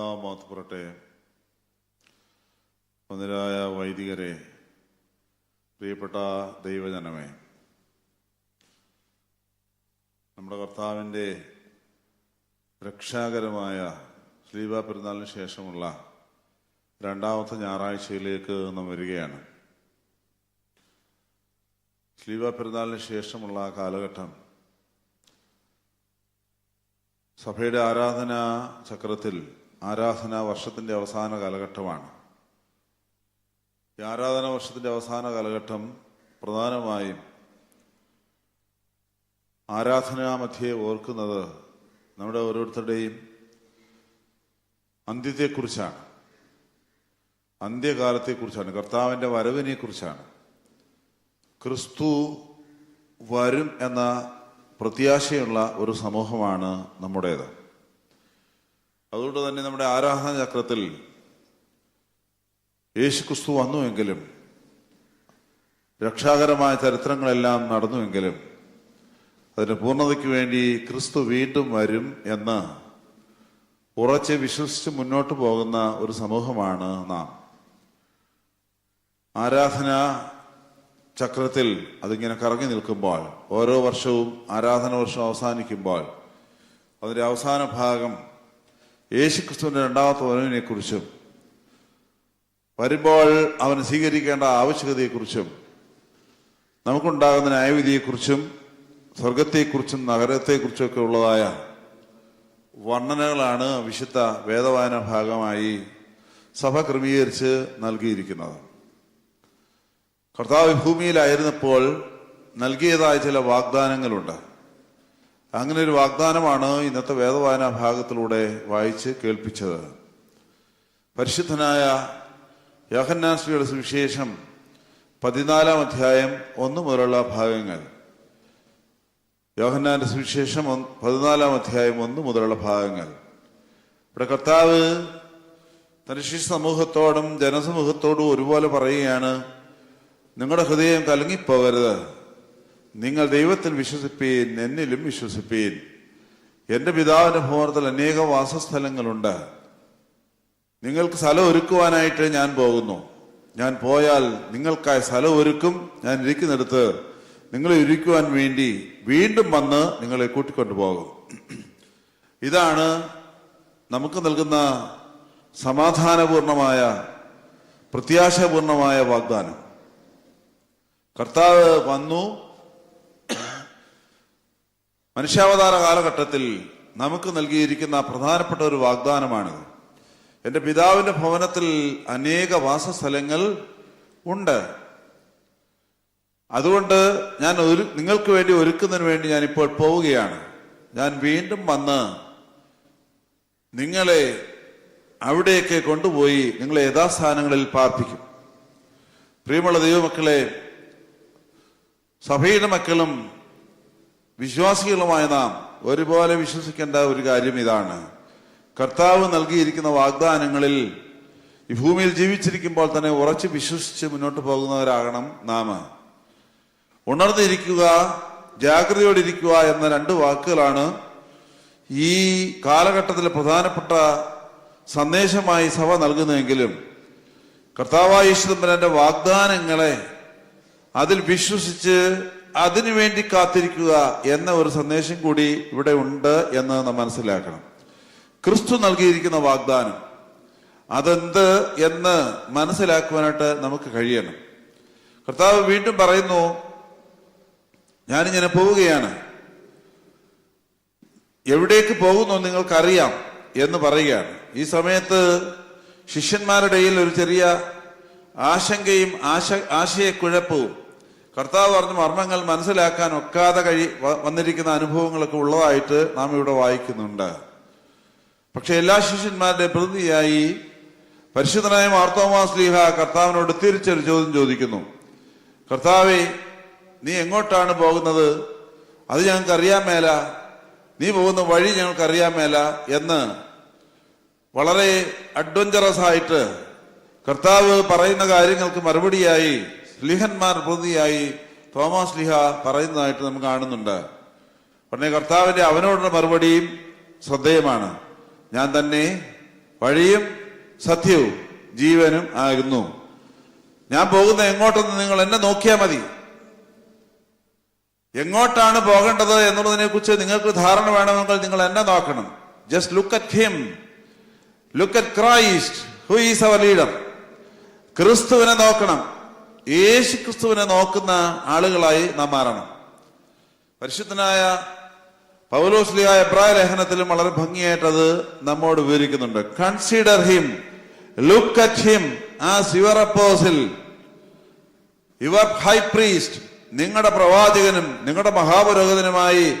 മാത്തുപുറട്ടെ മന്ദിരായ വൈദികരെ പ്രിയപ്പെട്ട ദൈവജനമേ നമ്മുടെ കർത്താവിന്റെ രക്ഷാകരമായ ശ്ലീബ പെരുന്നാളിന് ശേഷമുള്ള രണ്ടാമത്തെ ഞായറാഴ്ചയിലേക്ക് നാം വരികയാണ്. ശ്ലീബ പെരുന്നാളിന് ശേഷമുള്ള കാലഘട്ടം സഭയുടെ ആരാധനാ ചക്രത്തിൽ ആരാധനാ വർഷത്തിന്റെ അവസാന കാലഘട്ടമാണ്. ഈ ആരാധന വർഷത്തിന്റെ അവസാന കാലഘട്ടം പ്രധാനമായും ആരാധനാ മധ്യേ ഓർക്കുന്നത് നമ്മുടെ ഓരോരുത്തരുടെയും അന്ത്യത്തെക്കുറിച്ചാണ്. അന്ത്യകാലത്തെക്കുറിച്ചാണ്. കർത്താവിന്റെ വരവിനെക്കുറിച്ചാണ്. ക്രിസ്തു വരും എന്ന പ്രത്യാശയുള്ള ഒരു സമൂഹമാണ് നമ്മുടേത്. അതുകൊണ്ട് തന്നെ നമ്മുടെ ആരാധന ചക്രത്തിൽ യേശു ക്രിസ്തു വന്നുവെങ്കിലും രക്ഷാകരമായ ചരിത്രങ്ങളെല്ലാം നടന്നുവെങ്കിലും അതിന്റെ പൂർണതയ്ക്ക് വേണ്ടി ക്രിസ്തു വീണ്ടും വരും എന്ന് ഉറച്ച് വിശ്വസിച്ച് മുന്നോട്ട് പോകുന്ന ഒരു സമൂഹമാണ് നാം. ആരാധന ചക്രത്തിൽ അതിങ്ങനെ കറങ്ങി നിൽക്കുമ്പോൾ ഓരോ വർഷവും ആരാധന വർഷം അവസാനിക്കുമ്പോൾ അതിന്റെ അവസാന ഭാഗം യേശുക്രിസ്തുവിന്റെ രണ്ടാമത്തെ വരവിനെക്കുറിച്ചും വരുമ്പോൾ അവൻ സ്വീകരിക്കേണ്ട ആവശ്യകതയെക്കുറിച്ചും നമുക്കുണ്ടാകുന്ന ന്യായവിധിയെക്കുറിച്ചും സ്വർഗത്തെക്കുറിച്ചും നഗരത്തെക്കുറിച്ചും ഒക്കെ ഉള്ളതായ വർണനകളാണ് വിശുദ്ധ വേദവായന ഭാഗമായി സഭ ക്രമീകരിച്ച് നൽകിയിരിക്കുന്നത്. കർത്താവ് ഭൂമിയിലായിരുന്നപ്പോൾ നൽകിയതായ ചില വാഗ്ദാനങ്ങളുണ്ട്. അങ്ങനെ ഒരു വാഗ്ദാനമാണ് ഇന്നത്തെ വേദവായന ഭാഗത്തിലൂടെ വായിച്ച് കേൾപ്പിച്ചത്. പരിശുദ്ധനായ യോഹന്നാശ്രീയുടെ സുവിശേഷം പതിനാലാം അധ്യായം ഒന്ന് മുതലുള്ള ഭാഗങ്ങൾ. യോഹന്നാന്റെ സുവിശേഷം പതിനാലാം അധ്യായം ഒന്ന് മുതലുള്ള ഭാഗങ്ങൾ. ഇവിടെ കർത്താവ് തന്റെ സമൂഹത്തോടും ജനസമൂഹത്തോടും ഒരുപോലെ പറയുകയാണ് നിങ്ങളുടെ ഹൃദയം കലങ്ങിപ്പോകരുത്. നിങ്ങൾ ദൈവത്തിൽ വിശ്വസിപ്പീൻ എന്നിലും വിശ്വസിപ്പീൻ. എന്റെ പിതാവിന്റെ ഭൂമത്തിൽ അനേക വാസസ്ഥലങ്ങളുണ്ട്. നിങ്ങൾക്ക് സ്ഥലം ഒരുക്കുവാനായിട്ട് ഞാൻ പോകുന്നു. ഞാൻ പോയാൽ നിങ്ങൾക്കായി സ്ഥലം ഒരുക്കും. ഞാൻ ഇരിക്കുന്നിടത്ത് നിങ്ങളെ ഒരുക്കുവാൻ വേണ്ടി വീണ്ടും വന്ന് നിങ്ങളെ കൂട്ടിക്കൊണ്ടുപോകും ഇതാണ് നമുക്ക് നൽകുന്ന സമാധാനപൂർണമായ പ്രത്യാശപൂർണമായ വാഗ്ദാനം. കർത്താവ് വന്നു മനുഷ്യാവതാര കാലഘട്ടത്തിൽ നമുക്ക് നൽകിയിരിക്കുന്ന പ്രധാനപ്പെട്ട ഒരു വാഗ്ദാനമാണിത്. എന്റെ പിതാവിന്റെ ഭവനത്തിൽ അനേക വാസസ്ഥലങ്ങൾ ഉണ്ട്. അതുകൊണ്ട് ഞാൻ ഒരു നിങ്ങൾക്ക് വേണ്ടി ഒരുക്കുന്നതിന് വേണ്ടി ഞാൻ ഇപ്പോൾ പോവുകയാണ്. ഞാൻ വീണ്ടും വന്ന് നിങ്ങളെ അവിടെയൊക്കെ കൊണ്ടുപോയി നിങ്ങളെ യഥാസ്ഥാനങ്ങളിൽ പാർപ്പിക്കും. പ്രിയമുള്ള ദൈവമക്കളെ സഭയുടെ മക്കളും വിശ്വാസികളുമായ നാം ഒരുപോലെ വിശ്വസിക്കേണ്ട ഒരു കാര്യം ഇതാണ്. കർത്താവ് നൽകിയിരിക്കുന്ന വാഗ്ദാനങ്ങളിൽ ഈ ഭൂമിയിൽ ജീവിച്ചിരിക്കുമ്പോൾ തന്നെ ഉറച്ച് വിശ്വസിച്ച് മുന്നോട്ട് പോകുന്നവരാകണം നാം. ഉണർന്നിരിക്കുക ജാഗ്രതയോടിരിക്കുക എന്ന രണ്ട് വാക്കുകളാണ് ഈ കാലഘട്ടത്തിൽ പ്രധാനപ്പെട്ട സന്ദേശമായി സഭ നൽകുന്നതെങ്കിലും കർത്താവായ ഈശ്വരന്റെ വാഗ്ദാനങ്ങളെ അതിൽ വിശ്വസിച്ച് അതിനുവേണ്ടി കാത്തിരിക്കുക എന്ന ഒരു സന്ദേശം കൂടി ഇവിടെ ഉണ്ട് എന്ന് നാം മനസ്സിലാക്കണം. ക്രിസ്തു നൽകിയിരിക്കുന്ന വാഗ്ദാനം അതെന്ത് എന്ന് മനസ്സിലാക്കുവാനായിട്ട് നമുക്ക് കഴിയണം. കർത്താവ് വീണ്ടും പറയുന്നു ഞാനിങ്ങനെ പോവുകയാണ്. എവിടേക്ക് പോകുന്നു നിങ്ങൾക്കറിയാം എന്ന് പറയുകയാണ്. ഈ സമയത്ത് ശിഷ്യന്മാരുടെ ഒരു ചെറിയ ആശങ്കയും ആശ ആശയക്കുഴപ്പവും കർത്താവ് പറഞ്ഞ മർമ്മങ്ങൾ മനസ്സിലാക്കാൻ ഒക്കാതെ കഴി വന്നിരിക്കുന്ന അനുഭവങ്ങളൊക്കെ ഉള്ളതായിട്ട് നാം ഇവിടെ വായിക്കുന്നുണ്ട്. പക്ഷെ എല്ലാ ശിഷ്യന്മാരുടെ പ്രതിനിധിയായി പരിശുദ്ധനായ മാർത്തോമാ സ്ലീഹ കർത്താവിനോട് തിരിച്ചൊരു ചോദ്യം ചോദിക്കുന്നു. കർത്താവെ നീ എങ്ങോട്ടാണ് പോകുന്നത്? അത് ഞങ്ങൾക്ക് അറിയാൻ മേല. നീ പോകുന്ന വഴി ഞങ്ങൾക്ക് അറിയാൻ മേല എന്ന് വളരെ അഡ്വഞ്ചറസ് ആയിട്ട് കർത്താവ് പറയുന്ന കാര്യങ്ങൾക്ക് മറുപടിയായി സ്ലിഹന്മാർ പ്രതിയായി തോമസ് ലിഹ പറയുന്നതായിട്ട് നമുക്ക് കാണുന്നുണ്ട്. ഉടനെ കർത്താവിന്റെ അവനോടുള്ള മറുപടിയും ശ്രദ്ധേയമാണ്. ഞാൻ തന്നെ വഴിയും സത്യവും ജീവനും ആകുന്നു. ഞാൻ പോകുന്ന എങ്ങോട്ടെന്ന് നിങ്ങൾ എന്നെ നോക്കിയാൽ മതി. എങ്ങോട്ടാണ് പോകേണ്ടത് എന്നുള്ളതിനെ കുറിച്ച് നിങ്ങൾക്ക് ധാരണ വേണമെങ്കിൽ നിങ്ങൾ എന്നെ നോക്കണം. Just look at him look at Christ who is our leader ക്രിസ്തുവിനെ നോക്കണം. യേശു ക്രിസ്തുവിനെ നോക്കുന്ന ആളുകളായി നാം മാറണം. പരിശുദ്ധനായ പൗലോസ്ലിയായ എബ്രായ ലേഖനത്തിലും വളരെ ഭംഗിയായിട്ട് അത് നമ്മോട് വിവരിക്കുന്നുണ്ട്. Consider him look at him as your apostle your high priest നിങ്ങളുടെ പ്രവാചകനും നിങ്ങളുടെ മഹാപുരോഹിതനുമായി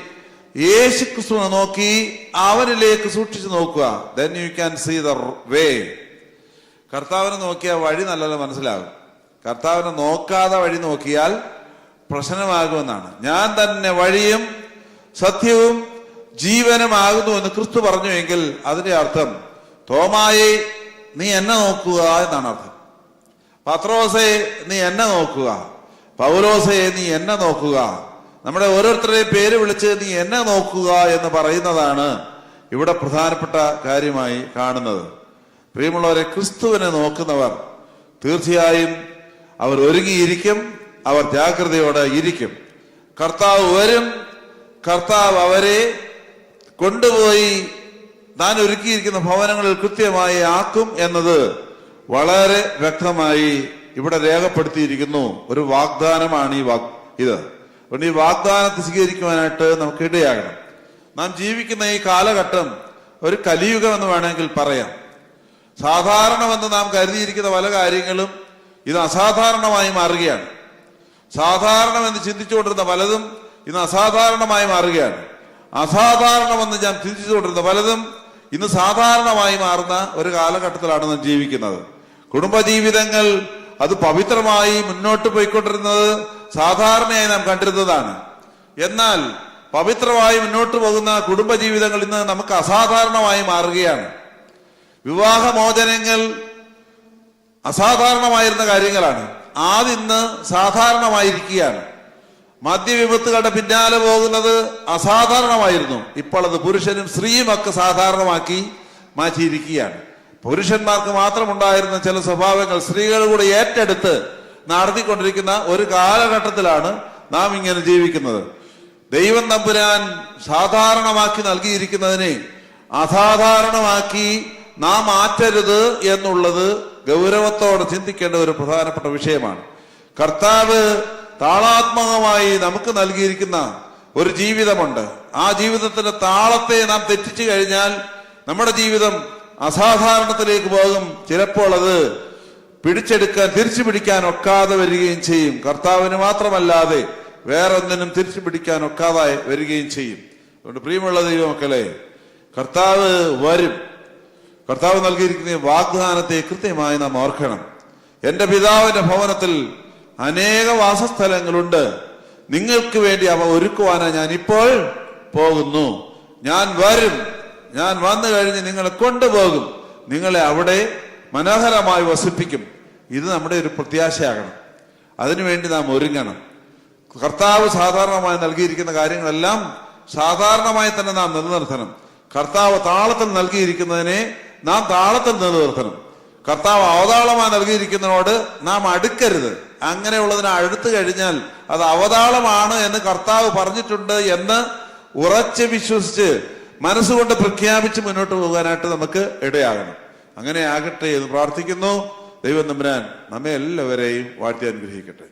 യേശു ക്രിസ്തുവിനെ നോക്കി അവനിലേക്ക് സൂക്ഷിച്ചു നോക്കുക. Then you can see the way കർത്താവിനെ നോക്കിയാൽ വഴി നല്ലത് മനസ്സിലാകും. കർത്താവിനെ നോക്കാതെ വഴി നോക്കിയാൽ പ്രശ്നമാകുമെന്നാണ്. ഞാൻ തന്നെ വഴിയും സത്യവും ജീവനുമാകുന്നു എന്ന് ക്രിസ്തു പറഞ്ഞുവെങ്കിൽ അതിന്റെ അർത്ഥം തോമായെ നീ എന്നെ നോക്കുക എന്നാണ് അർത്ഥം. പത്രോസെ നീ എന്നെ നോക്കുക. പൗലോസെ നീ എന്നെ നോക്കുക. നമ്മുടെ ഓരോരുത്തരുടെയും പേര് വിളിച്ച് നീ എന്നെ നോക്കുക എന്ന് പറയുന്നതാണ് ഇവിടെ പ്രധാനപ്പെട്ട കാര്യമായി കാണുന്നത്. പ്രിയമുള്ളവരെ ക്രിസ്തുവിനെ നോക്കുന്നവർ തീർച്ചയായും അവർ ഒരുങ്ങിയിരിക്കും അവർ ജാഗ്രതയോടെ ഇരിക്കും. കർത്താവ് വരും കർത്താവ് അവരെ കൊണ്ടുപോയി താൻ ഒരുക്കിയിരിക്കുന്ന ഭവനങ്ങളിൽ കൃത്യമായി ആക്കും എന്നത് വളരെ വ്യക്തമായി ഇവിടെ രേഖപ്പെടുത്തിയിരിക്കുന്നു. ഒരു വാഗ്ദാനമാണ് ഈ വാഗ് ഇത്. അതുകൊണ്ട് ഈ വാഗ്ദാനത്തെ സ്വീകരിക്കുവാനായിട്ട് നമുക്ക് ഇടയാകണം. നാം ജീവിക്കുന്ന ഈ കാലഘട്ടം ഒരു കലിയുഗം എന്ന് വേണമെങ്കിൽ പറയാം. സാധാരണമെന്ന് നാം കരുതിയിരിക്കുന്ന പല കാര്യങ്ങളും ഇത് അസാധാരണമായി മാറുകയാണ്. സാധാരണമെന്ന് ചിന്തിച്ചുകൊണ്ടിരുന്ന പലതും ഇന്ന് അസാധാരണമായി മാറുകയാണ്. അസാധാരണമെന്ന് ഞാൻ ചിന്തിച്ചുകൊണ്ടിരുന്ന പലതും ഇന്ന് സാധാരണമായി മാറുന്ന ഒരു കാലഘട്ടത്തിലാണ് നാം ജീവിക്കുന്നത്. കുടുംബജീവിതങ്ങൾ അത് പവിത്രമായി മുന്നോട്ട് പോയിക്കൊണ്ടിരുന്നത് സാധാരണയായി നാം കണ്ടിരുന്നതാണ്. എന്നാൽ പവിത്രമായി മുന്നോട്ട് പോകുന്ന കുടുംബജീവിതങ്ങൾ ഇന്ന് നമുക്ക് അസാധാരണമായി മാറുകയാണ്. വിവാഹമോചനങ്ങൾ അസാധാരണമായിരുന്ന കാര്യങ്ങളാണ്. ആദിന്ന് സാധാരണമായിരിക്കുകയാണ്. മദ്യവിപത്തുകളുടെ പിന്നാലെ പോകുന്നത് അസാധാരണമായിരുന്നു. ഇപ്പോൾ അത് പുരുഷനും സ്ത്രീയും ഒക്കെ സാധാരണമാക്കി മാറ്റിയിരിക്കുകയാണ്. പുരുഷന്മാർക്ക് മാത്രമുണ്ടായിരുന്ന ചില സ്വഭാവങ്ങൾ സ്ത്രീകൾ കൂടെ ഏറ്റെടുത്ത് നടത്തിക്കൊണ്ടിരിക്കുന്ന ഒരു കാലഘട്ടത്തിലാണ് നാം ഇങ്ങനെ ജീവിക്കുന്നത്. ദൈവം തമ്പുരാൻ സാധാരണമാക്കി നൽകിയിരിക്കുന്നതിനെ അസാധാരണമാക്കി നാം മാറ്റരുത് എന്നുള്ളത് ഗൗരവത്തോടെ ചിന്തിക്കേണ്ട ഒരു പ്രധാനപ്പെട്ട വിഷയമാണ്. കർത്താവ് താളാത്മകമായി നമുക്ക് നൽകിയിരിക്കുന്ന ഒരു ജീവിതമുണ്ട്. ആ ജീവിതത്തിന്റെ താളത്തെ നാം തെറ്റിച്ചു കഴിഞ്ഞാൽ നമ്മുടെ ജീവിതം അസാധാരണത്തിലേക്ക് പോകും. ചിലപ്പോൾ അത് പിടിച്ചെടുക്കാൻ തിരിച്ചു പിടിക്കാൻ ഒക്കാതെ വരികയും ചെയ്യും. കർത്താവിന് മാത്രമല്ലാതെ വേറൊന്നിനും തിരിച്ചു പിടിക്കാൻ ഒക്കാതെ വരികയും ചെയ്യും. അതുകൊണ്ട് പ്രിയമുള്ള ദൈവമക്കളെ കർത്താവ് വരും. കർത്താവ് നൽകിയിരിക്കുന്ന വാഗ്ദാനത്തെ കൃത്യമായി നാം ഓർക്കണം. എന്റെ പിതാവിന്റെ ഭവനത്തിൽ അനേക വാസസ്ഥലങ്ങളുണ്ട്. നിങ്ങൾക്ക് വേണ്ടി അവ ഒരുക്കുവാനായി ഞാൻ ഇപ്പോൾ പോകുന്നു. ഞാൻ വരും. ഞാൻ വന്നു കഴിഞ്ഞ് നിങ്ങളെ കൊണ്ടുപോകും. നിങ്ങളെ അവിടെ മനോഹരമായി വസിപ്പിക്കും. ഇത് നമ്മുടെ ഒരു പ്രത്യാശയാകണം. അതിനുവേണ്ടി നാം ഒരുങ്ങണം. കർത്താവ് സാധാരണമായി നൽകിയിരിക്കുന്ന കാര്യങ്ങളെല്ലാം സാധാരണമായി തന്നെ നാം നിലനിർത്തണം. കർത്താവ് താളത്തിൽ നൽകിയിരിക്കുന്നതിനെ നാം താളത്തിൽ നിലനിർത്തണം. കർത്താവ് അവതാളമായി നൽകിയിരിക്കുന്നതിനോട് നാം അടുക്കരുത്. അങ്ങനെയുള്ളതിനെ അടുത്തു കഴിഞ്ഞാൽ അത് അവതാളമാണ് എന്ന് കർത്താവ് പറഞ്ഞിട്ടുണ്ട് എന്ന് ഉറച്ച് വിശ്വസിച്ച് മനസ്സുകൊണ്ട് പ്രഖ്യാപിച്ച് മുന്നോട്ട് പോകാനായിട്ട് നമുക്ക് ഇടയാകണം. അങ്ങനെ ആകട്ടെ എന്ന് പ്രാർത്ഥിക്കുന്നു. ദൈവം നമ്പുരാൻ നമ്മെ എല്ലാവരെയും വാഴ്ത്തി അനുഗ്രഹിക്കട്ടെ.